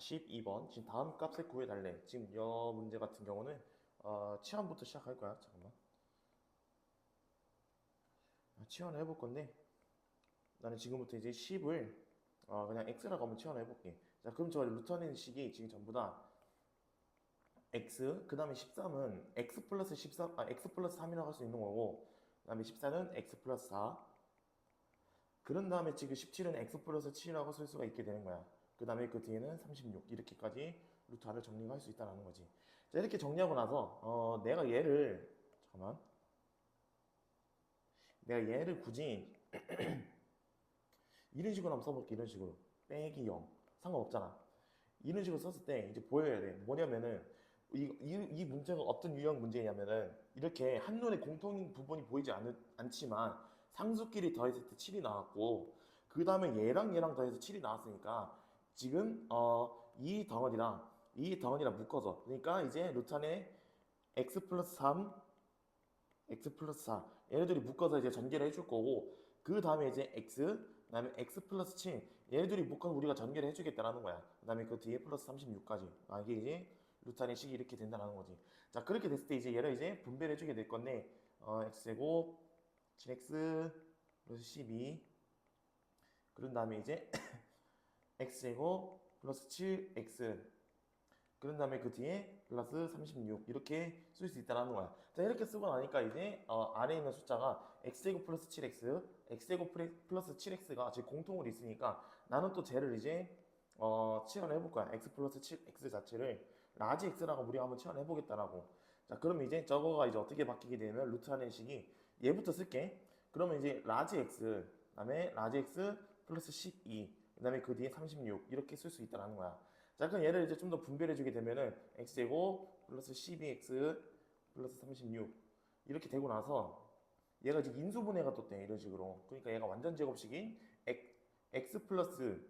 12번. 지금 다음 값을 구해달래. 지금 이 문제 같은 경우는 어, 치환부터 시작할 거야. 잠깐만. 아, 치환을 해볼 건데 나는 지금부터 이제 10을 어, 그냥 x라고 한번 치환을 해볼게. 자, 그럼 저 루터는 식이 지금 전부 다 x, 그 다음에 13은 x 플러스 13, 아, x 플러스 3이라고 할 수 있는 거고, 그 다음에 14는 x 플러스 4. 그런 다음에 지금 17은 x 플러스 7이라고 쓸 수가 있게 되는 거야. 그 다음에 그 뒤에는 36. 이렇게까지 루트를 정리할 수 있다는 거지. 자, 이렇게 정리하고 나서, 어, 내가 얘를, 잠깐만. 내가 얘를 굳이, 이런 식으로 한번 써볼게, 이런 식으로. 빼기 0. 상관없잖아. 이런 식으로 썼을 때 이제 보여야 돼. 뭐냐면은, 이, 이, 이 문제가 어떤 유형 문제냐면은, 이렇게 한눈에 공통인 부분이 보이지 않, 않지만, 상수끼리 더했을 때 7이 나왔고, 그 다음에 얘랑 얘랑 더해서 7이 나왔으니까, 지금, 어, 이 덩어리랑, 이 덩어리랑 묶어서, 그러니까 이제 루트 안에 x 플러스 3, x 플러스 4, 얘네들이 묶어서 이제 전개를 해줄 거고, 그 다음에 이제 x, 그 다음에 x 플러스 7, 얘네들이 묶어서 우리가 전개를 해주겠다라는 거야. 그 다음에 그 뒤에 플러스 36까지. 아, 이게 이제 루트 안의 식이 이렇게 된다는 거지. 자, 그렇게 됐을 때 이제 얘를 이제 분배를 해주게 될 건데, 어, x제곱, 7x, 플러스 12, 그런 다음에 이제 x제곱, 플러스 7x, 그런 다음에 그 뒤에 플러스 36 이렇게 쓸 수 있다는 거야. 자 이렇게 쓰고 나니까 이제 어, 안에 있는 숫자가 x제곱 플러스 7x, x제곱 플러스 7x가 지금 공통으로 있으니까 나는 또 쟤를 이제 어, 치환을 해볼 거야. x 플러스 7x 자체를 라지 x라고 우리가 한번 치환해 보겠다라고. 자 그러면 이제 저거가 이제 어떻게 바뀌게 되면 루트 안의 식이 얘부터 쓸게. 그러면 이제 라지 x, 그 다음에 라지 x 플러스 12, 그 다음에 그 뒤에 36 이렇게 쓸 수 있다는 거야. 자, 그럼 얘를 이제 좀 더 분배해 주게 되면은 x제곱 플러스 12x 플러스 36 이렇게 되고 나서 얘가 이제 인수분해가 또 돼 이런 식으로 그러니까 얘가 완전 제곱식인 x, 플러스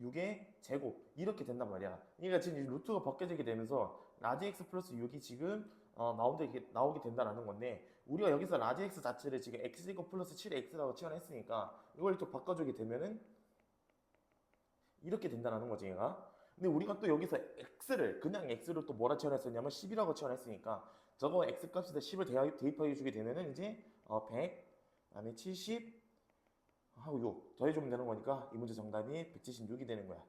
6의 제곱 이렇게 된단 말이야 그러니까 지금 이 루트가 바뀌어지게 되면서 라지 x 플러스 6이 지금 어, 나오게, 나오게 된다는 건데 우리가 여기서 라지 x 자체를 지금 x제곱 플러스 7x라고 치환했으니까 이걸 또 바꿔주게 되면은 이렇게 된다는 거지 얘가. 근데 우리가 또 여기서 x를 그냥 x를 또 뭐라 치환했었냐면 10이라고 치환했으니까 저거 x 값에다 10을 대하- 대입해 주게 되면은 이제 어, 100 그다음에 70 하고 6 더해주면 되는 거니까 이 문제 정답이 176이 되는 거야